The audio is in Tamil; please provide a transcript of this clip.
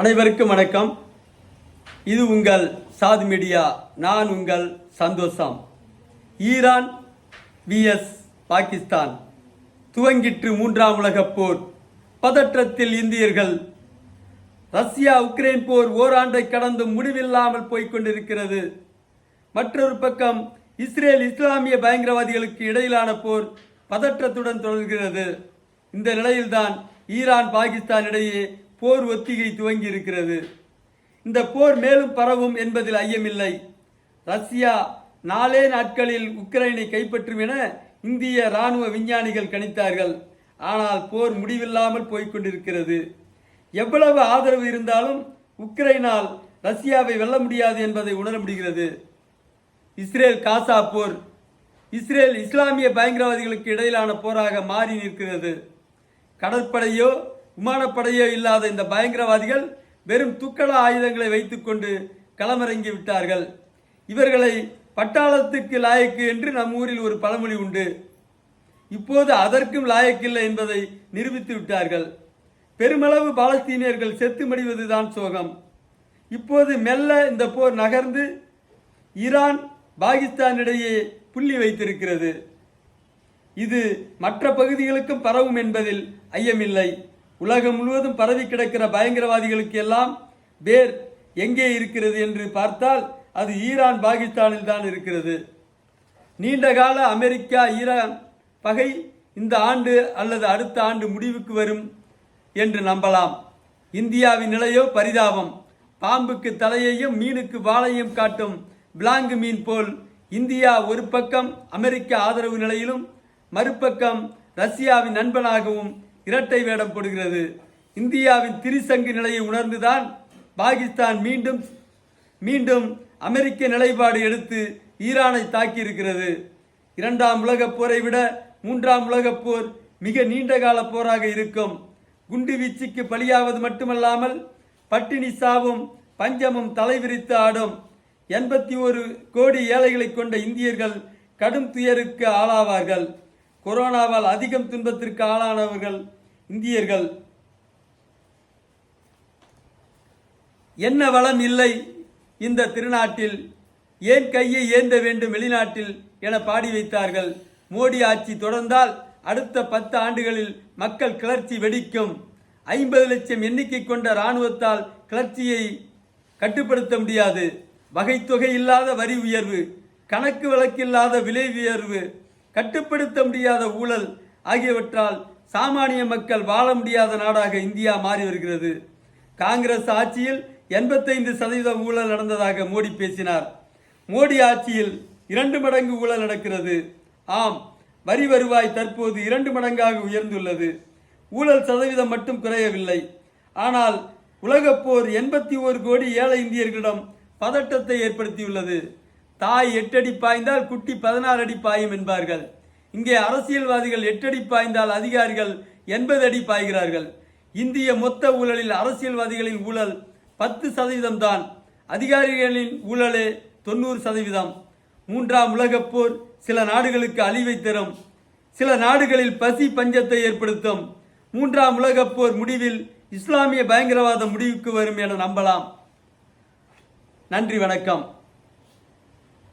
அனைவருக்கும் வணக்கம். இது உங்கள் சாது மீடியா நான் உங்கள் சந்தோஷம். Iran vs Pakistan. துவங்கிற்று மூன்றாம் உலகப் போர். பதற்றத்தில் இந்தியர்கள். ரஷ்யா உக்ரைன் போர் ஓராண்டை கடந்து முடிவில்லாமல் போய்கொண்டிருக்கிறது மற்றொரு பக்கம் இஸ்ரேல் இஸ்லாமிய பயங்கரவாதிகளுக்கு இடையிலான போர் பதற்றத்துடன் தொடர்கிறது. இந்த நிலையில்தான் ஈரான் பாகிஸ்தான் இடையே போர் ஒத்திகை துவங்கி இருக்கிறது இந்த போர் மேலும் பரவும் என்பதில் ஐயமில்லை. ரஷ்யா நாலே நாட்களில் உக்ரைனை கைப்பற்றும் என இந்திய ராணுவ விஞ்ஞானிகள் கணித்தார்கள். ஆனால் போர் முடிவில்லாமல் போய்கொண்டிருக்கிறது எவ்வளவு ஆதரவு இருந்தாலும் உக்ரைனால் ரஷ்யாவை வெல்ல முடியாது என்பதை உணர முடிகிறது. இஸ்ரேல் காசா போர். இஸ்ரேல் இஸ்லாமிய பயங்கரவாதிகளுக்கு இடையிலான போராக மாறி நிற்கிறது. கடற்படையோ விமானப்படையோ இல்லாத இந்த பயங்கரவாதிகள் வெறும் துக்கட ஆயுதங்களை வைத்துக்கொண்டு களமிறங்கி விட்டார்கள். இவர்களை பட்டாளத்துக்கு லாயக்கு என்று நம் ஊரில் ஒரு பழமொழி உண்டு. இப்போது அதற்கும் லாயக்கில்லை என்பதை நிரூபித்து விட்டார்கள். பெருமளவு பாலஸ்தீனியர்கள் செத்து மடிவதுதான் சோகம். இப்போது மெல்ல இந்த போர் நகர்ந்து ஈரான் பாகிஸ்தானிடையே புள்ளி வைத்திருக்கிறது. இது மற்ற பகுதிகளுக்கும் பரவும் என்பதில் ஐயமில்லை. உலகம் முழுவதும் பரவி கிடக்கிற பயங்கரவாதிகளுக்கு எல்லாம் வேர் எங்கே இருக்கிறது என்று பார்த்தால் அது ஈரான் பாகிஸ்தானில் தான் இருக்கிறது. நீண்டகால அமெரிக்கா ஈரான் பகை இந்த ஆண்டு அல்லது அடுத்த ஆண்டு முடிவுக்கு வரும் என்று நம்பலாம். இந்தியாவின் நிலையோ பரிதாபம். பாம்புக்கு தலையையும் மீனுக்கு வாளையும் காட்டும் பிளாங்கு மீன் போல் இந்தியா ஒரு பக்கம் அமெரிக்க ஆதரவு நிலையிலும் மறுபக்கம் ரஷ்யாவின் நண்பனாகவும் இரட்டை வேடம் போடுகிறது. இந்தியாவின் திரிசங்கு நிலையை உணர்ந்துதான் பாகிஸ்தான் மீண்டும் மீண்டும் அமெரிக்க நிலைப்பாடு எடுத்து ஈரானை தாக்கியிருக்கிறது. இரண்டாம் உலகப் போரை விட மூன்றாம் உலகப் போர் மிக நீண்ட கால போராக இருக்கும். குண்டு வீச்சுக்கு பலியாவது மட்டுமல்லாமல் பட்டினி சாவும் பஞ்சமும் தலைவிரித்து ஆடும். எண்பத்தி ஒரு கோடி ஏழைகளை கொண்ட இந்தியர்கள் கடும் துயருக்கு ஆளாவார்கள். கொரோனாவால் அதிகம் துன்பத்திற்கு ஆளானவர்கள் இந்தியர்கள். என்ன வளம் இல்லை இந்த திருநாட்டில்? ஏன் கையை ஏந்த வேண்டும் வெளிநாட்டில் என பாடி வைத்தார்கள். மோடி ஆட்சி தொடர்ந்தால் அடுத்த பத்து ஆண்டுகளில் மக்கள் கிளர்ச்சி வெடிக்கும். ஐம்பது லட்சம் எண்ணிக்கை கொண்ட இராணுவத்தால் கிளர்ச்சியை கட்டுப்படுத்த முடியாது. வகைத்தொகை இல்லாத வரி உயர்வு கணக்கு வழக்கில்லாத விலை உயர்வு கட்டுப்படுத்த முடியாத ஊழல் ஆகியவற்றால் சாமானிய மக்கள் வாழ முடியாத நாடாக இந்தியா மாறி வருகிறது. காங்கிரஸ் ஆட்சியில் எண்பத்தைந்து சதவீத ஊழல் நடந்ததாக மோடி பேசினார். மோடி ஆட்சியில் இரண்டு மடங்கு ஊழல் நடக்கிறது. ஆம் வரி வருவாய் தற்போது இரண்டு மடங்காக உயர்ந்துள்ளது. ஊழல் சதவீதம் மட்டும் குறையவில்லை. ஆனால் உலகப்போர் எண்பத்தி ஒரு கோடி ஏழை இந்தியர்களிடம் பதட்டத்தை ஏற்படுத்தியுள்ளது. தாய் எட்டடி பாய்ந்தால் குட்டி பதினாறு அடி பாயும் என்பார்கள். இங்கே அரசியல்வாதிகள் எட்டடி பாய்ந்தால் அதிகாரிகள் எண்பது அடி பாய்கிறார்கள். இந்திய மொத்த ஊழலில் அரசியல்வாதிகளின் ஊழல் பத்து சதவீதம் தான். அதிகாரிகளின் ஊழலே தொண்ணூறு சதவீதம். மூன்றாம் உலகப்போர் சில நாடுகளுக்கு அழிவை தரும். சில நாடுகளில் பசி பஞ்சத்தை ஏற்படுத்தும். மூன்றாம் உலகப்போர் முடிவில் இஸ்லாமிய பயங்கரவாதம் முடிவுக்கு வரும் என நம்பலாம். நன்றி வணக்கம்.